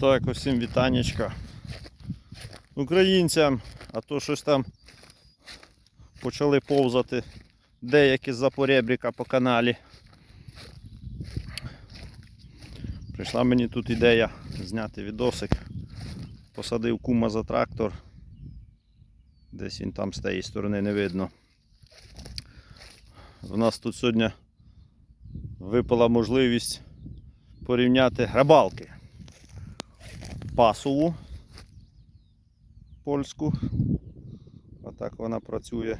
Так, усім вітанечка. Українцям, а то щось там почали повзати деякі з запоребріка по каналі. Прийшла мені тут ідея зняти відосик. Посадив кума за трактор. Десь він там з тієї сторони не видно. В нас тут сьогодні випала можливість порівняти грабалки. Пасову польську. Отак вона працює.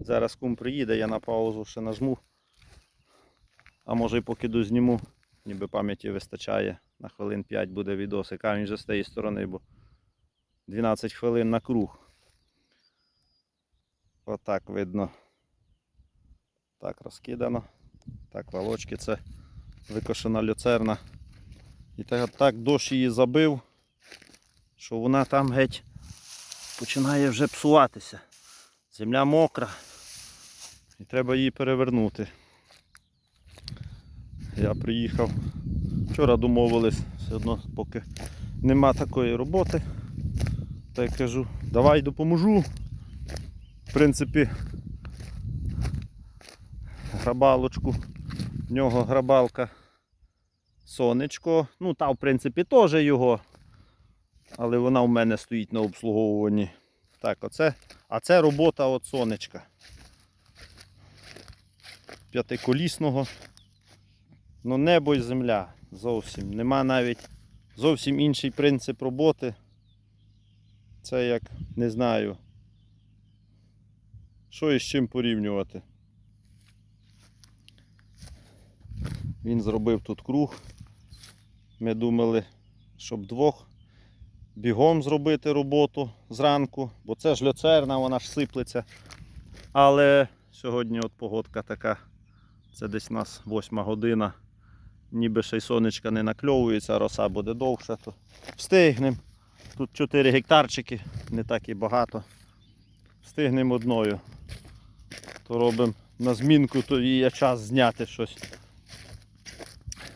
Зараз кум приїде, я на паузу ще нажму. А може і поки дозніму, ніби пам'яті вистачає. На хвилин 5 буде відосик, а він же з тієї сторони, бо 12 хвилин на круг. Отак видно. Так розкидано. Так, волочки це викошена люцерна. І так, так дощ її забив, що вона там геть починає вже псуватися. Земля мокра. І треба її перевернути. Я приїхав. Вчора домовились, все одно поки нема такої роботи. Та й кажу, давай допоможу. В принципі, грабалочку. В нього грабалка сонечко. Ну, та, в принципі, теж його. Але вона в мене стоїть на обслуговуванні. Так, оце. А це робота от сонечка. П'ятиколісного. Ну, небо і земля. Зовсім. Нема навіть зовсім інший принцип роботи. Це як не знаю. Що і з чим порівнювати. Він зробив тут круг. Ми думали, щоб двох бігом зробити роботу зранку, бо це ж люцерна, вона ж сиплеться. Але сьогодні от погодка така, це десь у нас 8 година. Ніби ще й сонечка не накльовується, роса буде довша, то встигнемо. Тут 4 гектарчики, не так і багато. Встигнемо одною. То робимо на змінку, то є час зняти щось.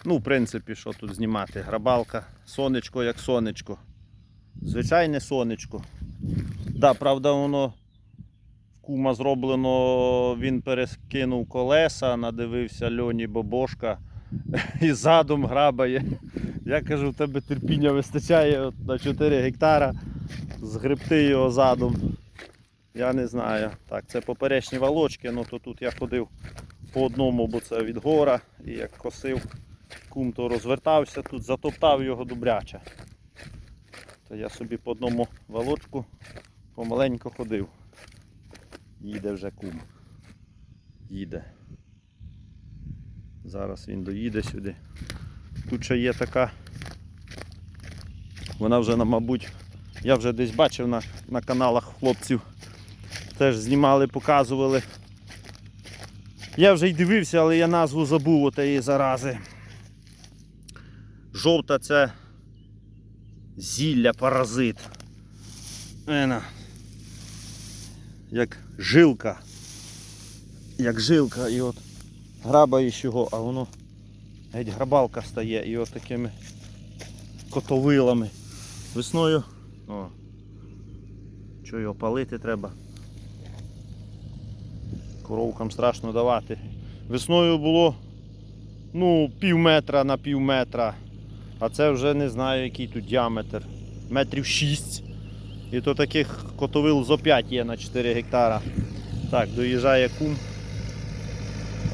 Ну, в принципі, що тут знімати? Грабалка, сонечко як сонечко. Звичайне сонечко. Да, правда, воно в кума зроблено, він перескинув колеса, надивився льоні бобошка і задом грабає. Я кажу, в тебе терпіння вистачає на 4 гектара згребти його задом. Я не знаю. Так, це поперечні волочки, ну то тут я ходив по одному, бо це від гора. І як косив, кум то розвертався тут, затоптав його добряче. То я собі по одному волочку помаленько ходив. Їде вже кум. Їде. Зараз він доїде сюди. Тут ще є така. Вона вже, мабуть, я вже десь бачив на, на каналах хлопців. Теж знімали, показували. Я вже й дивився, але я назву забув отеї зарази. Жовта це зілля паразит. Ена. Як жилка. Як жилка і от грабаєш його, а воно геть грабалка стає і от такими котовилами. Весною. О. Що його палити треба. Коровкам страшно давати. Весною було ну, пів метра на пів метра. А це вже не знаю який тут діаметр. Метрів 6. І то таких котовил зо 5 є на 4 гектара. Так, доїжджає кум.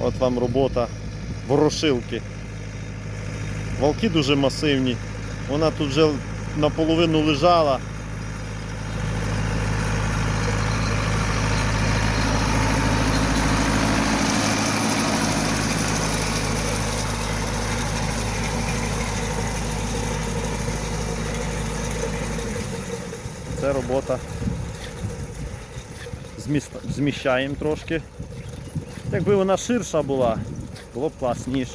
От вам робота ворошилки. Волки дуже масивні. Вона тут вже наполовину лежала. Це робота. Зміщаємо трошки. Якби вона ширша була, було б класніше.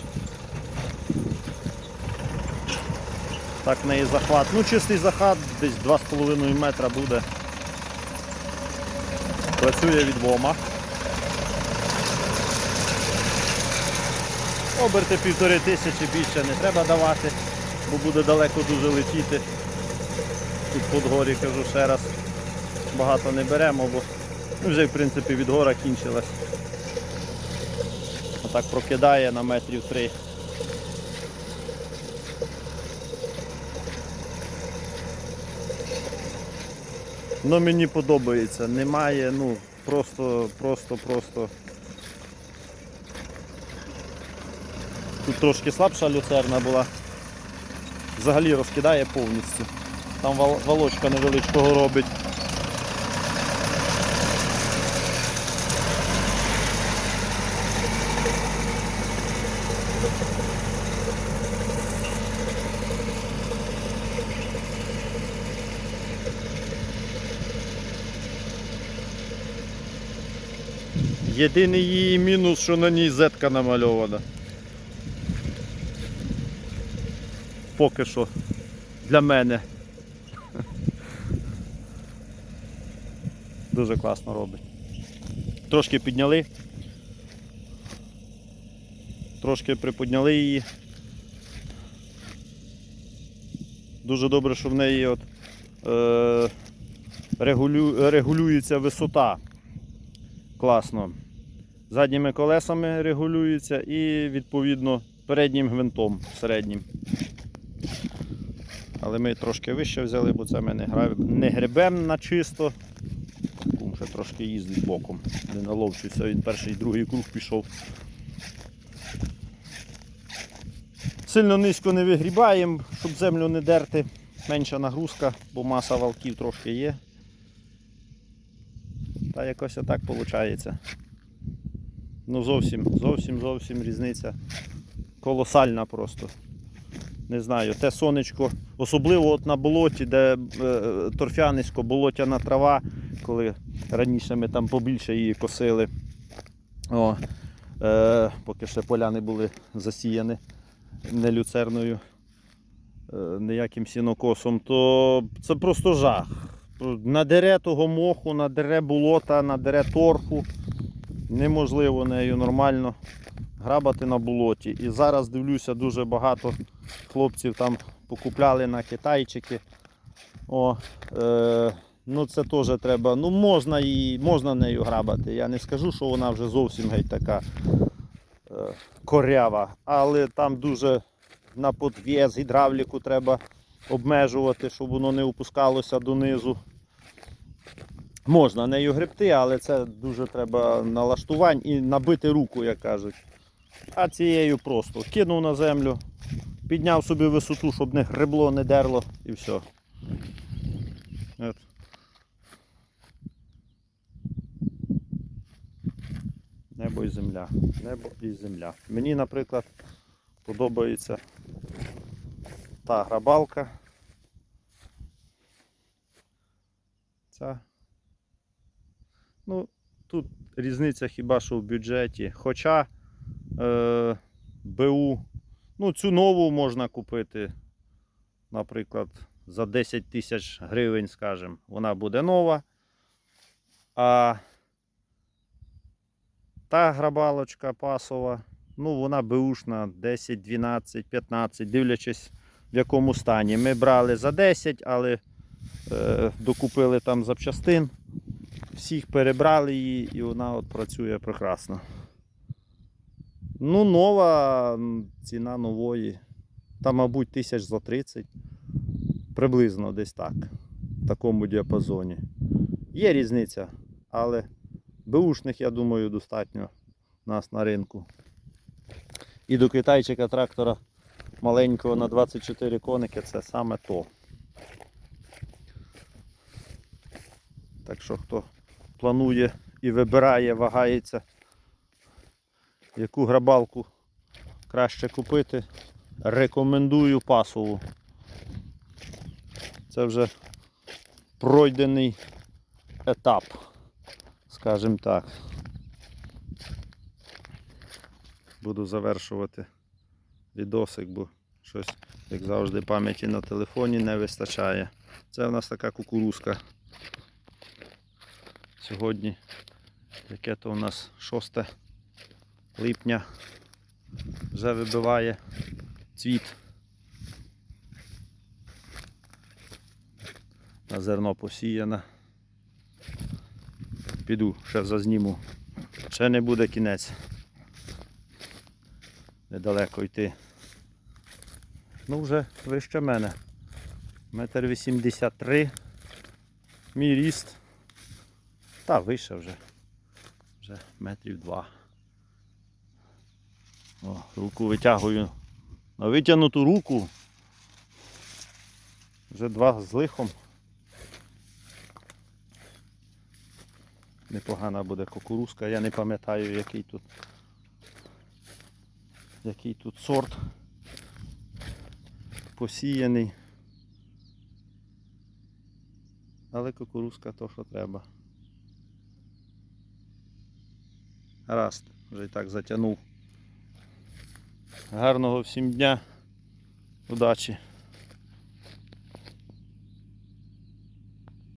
Так в неї захват. Ну чистий захват десь 2,5 метра буде. Працює від вома. Оберти півтори тисячі більше не треба давати. бо буде далеко дуже летіти. Тут під горі кажу ще раз. Багато не беремо, бо вже в принципі від гора кінчилась. Отак прокидає на метрів три. Ну мені подобається. Немає, ну просто, просто, просто. Тут трошки слабша люцерна була. Взагалі розкидає повністю. Там волочка невеличкого робить. Єдиний її мінус, що на ній зетка намальована. Поки що для мене. Дуже класно робить. Трошки підняли. Трошки приподняли її. Дуже добре, що в неї от, е, регулю, регулюється висота. Класно. Задніми колесами регулюється і відповідно переднім гвинтом середнім. Але ми трошки вище взяли, бо це ми не, гра... не гребем на чисто. Ще трошки їздить боком. Не наловчується, він перший і другий круг пішов. Сильно низько не вигрібаємо, щоб землю не дерти. Менша нагрузка, бо маса валків трошки є. Та якось отак виходить. Ну зовсім, зовсім, зовсім різниця. Колосальна просто. Не знаю, те сонечко, особливо от на болоті, де е, торфянисько, болотяна трава, коли раніше ми там побільше її косили. О, е, поки ще поля не були засіяні не люцерною, е, ніяким сінокосом, то це просто жах. Надере того моху, надере болота, надере торфу. Неможливо нею нормально грабати на болоті. І зараз дивлюся, дуже багато хлопців там покупляли на китайчики. О, е, ну це теж треба. Ну можна її, можна нею грабати. Я не скажу, що вона вже зовсім геть така е, корява, але там дуже на подв'єз, гідравліку треба обмежувати, щоб воно не опускалося донизу. Можна нею гребти, але це дуже треба налаштувань і набити руку, як кажуть. А цією просто кинув на землю, підняв собі висоту, щоб не гребло, не дерло і все. От. Небо і земля. Небо і земля. Мені, наприклад, подобається та грабалка. Ця. Ну, тут різниця хіба що в бюджеті. Хоча е, БУ, ну цю нову можна купити, наприклад, за 10 тисяч гривень, скажімо, вона буде нова. А та грабалочка пасова, ну вона беушна 10, 12, 15, дивлячись в якому стані. Ми брали за 10, але е, докупили там запчастин. Всіх перебрали її і вона от працює прекрасно. Ну, нова ціна нової. Там, мабуть, тисяч за 30. Приблизно десь так. В такому діапазоні. Є різниця, але беушних, я думаю, достатньо нас на ринку. І до китайчика трактора маленького на 24 коники це саме то. Так що хто планує і вибирає, вагається, яку грабалку краще купити, рекомендую пасову. Це вже пройдений етап, скажімо так. Буду завершувати відосик, бо щось, як завжди, пам'яті на телефоні не вистачає. Це в нас така кукурузка. Сьогодні яке то у нас 6 липня вже вибиває цвіт. На зерно посіяне. Піду, ще зазніму. Ще не буде кінець. Недалеко йти. Ну, вже вище мене. Метр вісімдесят три. Мій ріст. Та вище вже. Вже метрів два. О, руку витягую. На витягнуту руку. Вже два з лихом. Непогана буде кукурузка, я не пам'ятаю який тут. Який тут сорт посіяний. Але кукурузка то, що треба. Гаразд, вже і так затягнув. Гарного всім дня. Удачі!